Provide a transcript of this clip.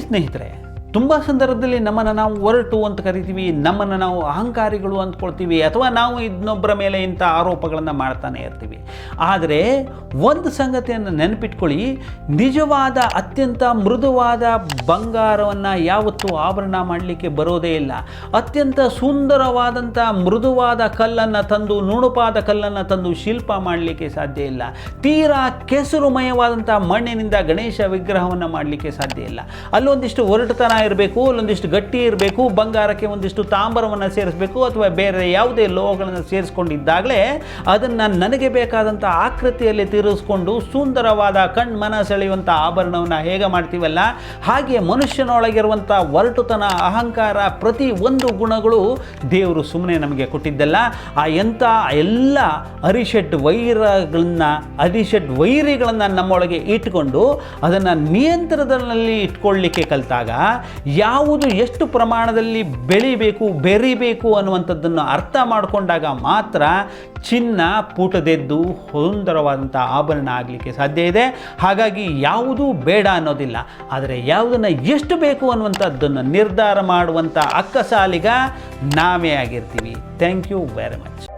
ಸ್ನೇಹಿತರೆ. ತುಂಬ ಸಂದರ್ಭದಲ್ಲಿ ನಮ್ಮನ್ನು ನಾವು ಒರಟು ಅಂತ ಕರಿತೀವಿ, ನಮ್ಮನ್ನು ನಾವು ಅಹಂಕಾರಿಗಳು ಅಂದ್ಕೊಳ್ತೀವಿ ಅಥವಾ ನಾವು ಇನ್ನೊಬ್ಬರ ಮೇಲೆ ಇಂಥ ಆರೋಪಗಳನ್ನು ಮಾಡ್ತಾನೆ ಇರ್ತೀವಿ. ಆದರೆ ಒಂದು ಸಂಗತಿಯನ್ನು ನೆನಪಿಟ್ಕೊಳ್ಳಿ. ನಿಜವಾದ, ಅತ್ಯಂತ ಮೃದುವಾದ ಬಂಗಾರವನ್ನು ಯಾವತ್ತೂ ಆಭರಣ ಮಾಡಲಿಕ್ಕೆ ಬರೋದೇ ಇಲ್ಲ. ಅತ್ಯಂತ ಸುಂದರವಾದಂಥ ಮೃದುವಾದ ಕಲ್ಲನ್ನು ತಂದು, ನುಣುಪಾದ ಕಲ್ಲನ್ನು ತಂದು ಶಿಲ್ಪ ಮಾಡಲಿಕ್ಕೆ ಸಾಧ್ಯ ಇಲ್ಲ. ತೀರಾ ಕೆಸರುಮಯವಾದಂಥ ಮಣ್ಣಿನಿಂದ ಗಣೇಶ ವಿಗ್ರಹವನ್ನು ಮಾಡಲಿಕ್ಕೆ ಸಾಧ್ಯ ಇಲ್ಲ. ಅಲ್ಲೊಂದಿಷ್ಟು ಒರಟುತನ ಇರಬೇಕು, ಅಲ್ಲೊಂದಿಷ್ಟು ಗಟ್ಟಿ ಇರಬೇಕು, ಬಂಗಾರಕ್ಕೆ ಒಂದಿಷ್ಟು ತಾಮ್ರವನ್ನು ಸೇರಿಸಬೇಕು ಅಥವಾ ಬೇರೆ ಯಾವುದೇ ಲೋಹಗಳನ್ನು ಸೇರಿಸ್ಕೊಂಡಿದ್ದಾಗಲೇ ಅದನ್ನು ನನಗೆ ಬೇಕಾದಂಥ ಆಕೃತಿಯಲ್ಲಿ ತಿರುಗಿಸ್ಕೊಂಡು ಸುಂದರವಾದ ಕಣ್ ಮನ ಸೆಳೆಯುವಂಥ ಆಭರಣವನ್ನು ಹೇಗೆ ಮಾಡ್ತೀವಲ್ಲ? ಹಾಗೆ ಮನುಷ್ಯನೊಳಗಿರುವಂಥ ಒರಟುತನ, ಅಹಂಕಾರ ಪ್ರತಿ ಒಂದು ಗುಣಗಳು ದೇವರು ಸುಮ್ಮನೆ ನಮಗೆ ಕೊಟ್ಟಿದ್ದಲ್ಲ. ಆ ಎಂಥ ಎಲ್ಲ ಅರಿಷಡ್ ವೈರಗಳನ್ನ, ಅರಿಷಡ್ ವೈರಿಗಳನ್ನು ನಮ್ಮೊಳಗೆ ಇಟ್ಕೊಂಡು ಅದನ್ನು ನಿಯಂತ್ರಣದಲ್ಲಿ ಇಟ್ಕೊಳ್ಳಿಕ್ಕೆ ಕಲಿತಾಗ ಯಾವುದು ಎಷ್ಟು ಪ್ರಮಾಣದಲ್ಲಿ ಬೆಳಿಬೇಕು, ಬೆರಿಬೇಕು ಅನ್ನುವಂಥದ್ದನ್ನು ಅರ್ಥ ಮಾಡಿಕೊಂಡಾಗ ಮಾತ್ರ ಚಿನ್ನ, ಪೂಟದೆದ್ದು ಸುಂದರವಾದಂಥ ಆಭರಣ ಆಗಲಿಕ್ಕೆ ಸಾಧ್ಯ ಇದೆ. ಹಾಗಾಗಿ ಯಾವುದೂ ಬೇಡ ಅನ್ನೋದಿಲ್ಲ. ಆದರೆ ಯಾವುದನ್ನು ಎಷ್ಟು ಬೇಕು ಅನ್ನುವಂಥದ್ದನ್ನು ನಿರ್ಧಾರ ಮಾಡುವಂಥ ಅಕ್ಕಸಾಲಿಗ ನಾವೇ ಆಗಿರ್ತೀವಿ. Thank you very much